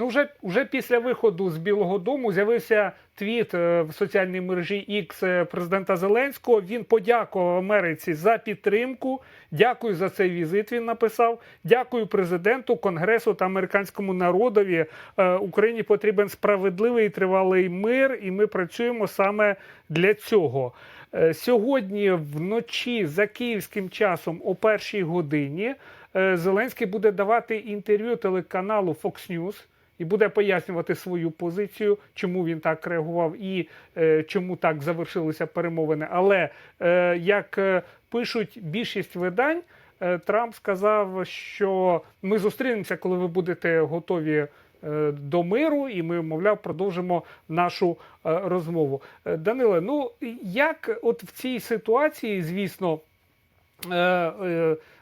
Ну, вже, вже після виходу з Білого Дому з'явився твіт е, в соціальній мережі X е, президента Зеленського. Він подякував Америці за підтримку. Дякую за цей візит. Він написав. Дякую президенту, конгресу та американському народові. Е, Україні потрібен справедливий і тривалий мир, і ми працюємо саме для цього. Сьогодні вночі за київським часом о першій годині Зеленський буде давати інтерв'ю телеканалу Fox News і буде пояснювати свою позицію, чому він так реагував і е, чому так завершилися перемовини. Але е, як е, пишуть більшість видань, е, Трамп сказав, що ми зустрінемося, коли ви будете готові. е, До миру, і ми, мовляв, продовжимо нашу е, розмову. Даниле, ну як от в цій ситуації, звісно,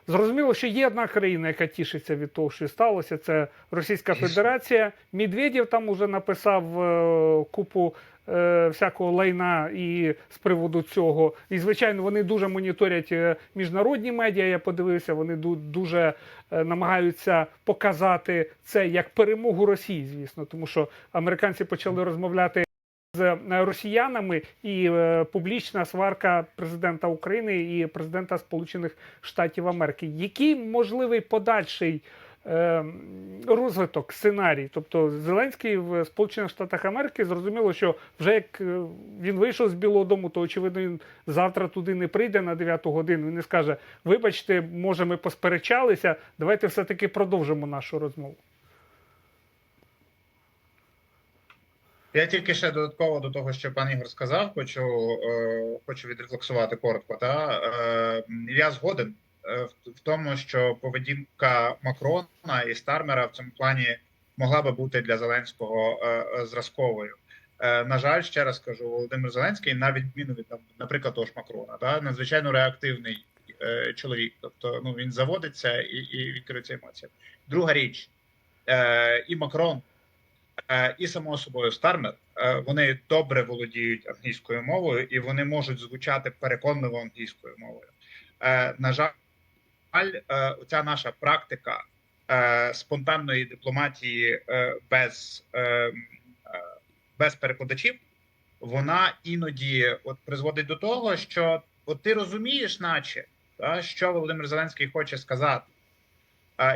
зрозуміло, що є одна країна, яка тішиться від того, що сталося, це Російська Федерація. Медведєв там уже написав е, купу е, всякого лайна і з приводу цього. І, звичайно, вони дуже моніторять е, міжнародні медіа. Я подивився, вони дуже е, намагаються показати це як перемогу Росії, звісно, тому що американці почали розмовляти з е, росіянами і е, публічна сварка президента України і президента Сполучених Штатів Америки. Який можливий подальший е, розвиток сценарій? Тобто Зеленський в Сполучених Штатах Америки зрозуміло, що вже як він вийшов з Білого Дому, то очевидно він завтра туди не прийде на 9 годину. Він не скаже: Вибачте, може, ми посперечалися. Давайте все таки продовжимо нашу розмову. Я тільки ще додатково до того, що пан Ігор сказав, хочу, е, хочу відрефлексувати коротко. Та е, я згоден е, в, тому, що поведінка Макрона і Стармера в цьому плані могла би бути для Зеленського е, е, зразковою. Е, на жаль, ще раз кажу, Володимир Зеленський, на відміну від наприклад, того ж Макрона, та надзвичайно реактивний е, чоловік. Тобто, ну він заводиться і, і він керується емоціями. Друга річ, е, і Макрон. Е, і само собою Стармер, е, вони добре володіють англійською мовою і вони можуть звучати переконливо англійською мовою. Е, На жаль, ця наша практика спонтанної дипломатії без, без перекладачів, вона іноді от призводить до того, що от ти розумієш, наче та, що Володимир Зеленський хоче сказати.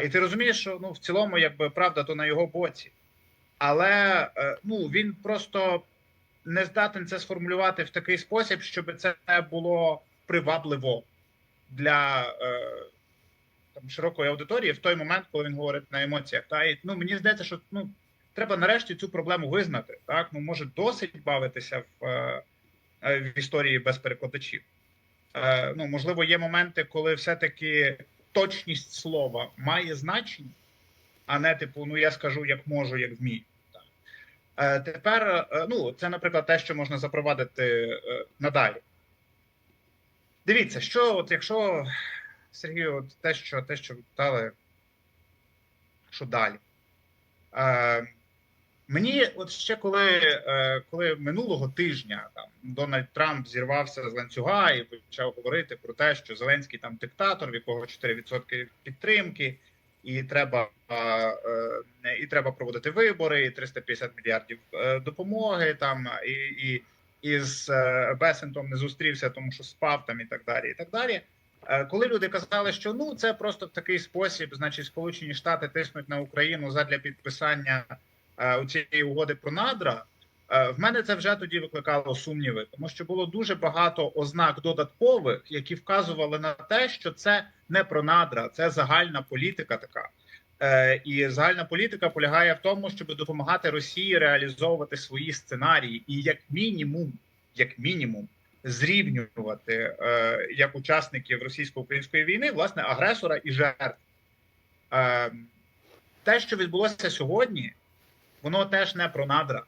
І ти розумієш, що ну в цілому, якби правда, то на його боці але е, ну він просто не здатен це сформулювати в такий спосіб, щоб це було привабливо для е, там широкої аудиторії в той момент, коли він говорить на емоціях. Та і ну мені здається, що ну треба нарешті цю проблему визнати. Так ну може досить бавитися в, е, в історії без перекладачів. Ну можливо, є моменти, коли все-таки точність слова має значення, а не типу, ну я скажу як можу, як вмію. Е, тепер, е, ну, це, наприклад, те, що можна запровадити е, надалі. Дивіться, що от якщо Сергію, от те, що те, що питали, що далі? Е, мені, от ще коли, е, коли минулого тижня там Дональд Трамп зірвався з ланцюга і почав говорити про те, що Зеленський там диктатор, в якого 4% підтримки, і треба, е, і треба проводити вибори, і 350 мільярдів е, допомоги там, і, і, і з е, Бесентом не зустрівся, тому що спав там і так далі. І так далі. Коли люди казали, що ну це просто такий спосіб, значить, Сполучені Штати тиснуть на Україну задля підписання у цієї угоди про надра. Е, В мене це вже тоді викликало сумніви, тому що було дуже багато ознак додаткових, які вказували на те, що це не про надра, це загальна політика така. Е, І загальна політика полягає в тому, щоб допомагати Росії реалізовувати свої сценарії, і як мінімум, як мінімум, зрівнювати е, як учасників російсько-української війни, власне, агресора і жертв. Е, те, що відбулося сьогодні, воно теж не про надра,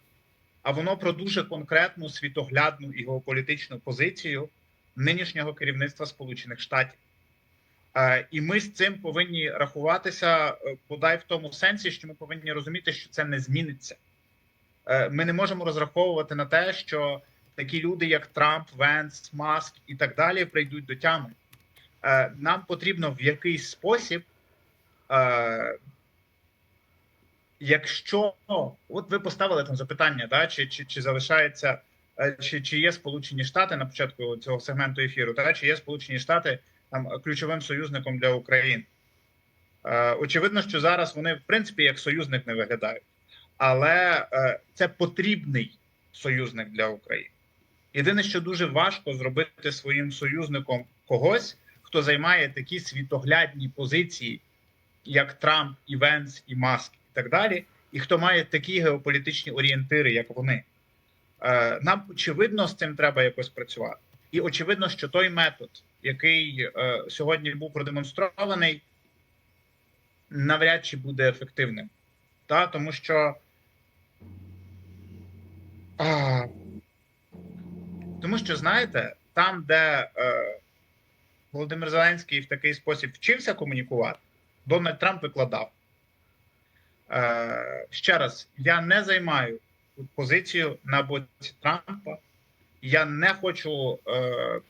а воно про дуже конкретну світоглядну і геополітичну позицію нинішнього керівництва Сполучених Штатів. Е, І ми з цим повинні рахуватися е, бодай в тому сенсі, що ми повинні розуміти, що це не зміниться. Е, Ми не можемо розраховувати на те, що такі люди, як Трамп, Венс, Маск і так далі, прийдуть до тями. Нам потрібно в якийсь спосіб якщо от ви поставили там запитання, да, чи, чи, чи залишається, е, чи, чи є Сполучені Штати на початку цього сегменту ефіру, да, чи є Сполучені Штати там ключовим союзником для України? Е, очевидно, що зараз вони в принципі як союзник не виглядають, але е, це потрібний союзник для України. Єдине, що дуже важко зробити своїм союзником когось, хто займає такі світоглядні позиції, як Трамп, і Венс, і Маск, так далі, і хто має такі геополітичні орієнтири, як вони. Е, Нам очевидно з цим треба якось працювати. І очевидно, що той метод, який е, сьогодні був продемонстрований, навряд чи буде ефективним. Та? Тому що. А, тому що, знаєте, там, де е, Володимир Зеленський в такий спосіб вчився комунікувати, Дональд Трамп викладав. Е, ще раз, я не займаю позицію на боці Трампа. Я не хочу е,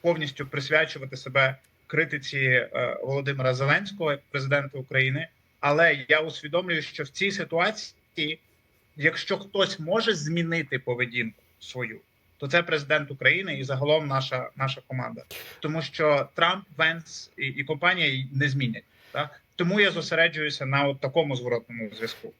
повністю присвячувати себе критиці е, Володимира Зеленського президента України. Але я усвідомлюю, що в цій ситуації, якщо хтось може змінити поведінку свою, то це президент України і загалом наша наша команда, тому що Трамп, Венс і, і компанія не змінять. Так тому я зосереджуюся на от такому зворотному зв'язку.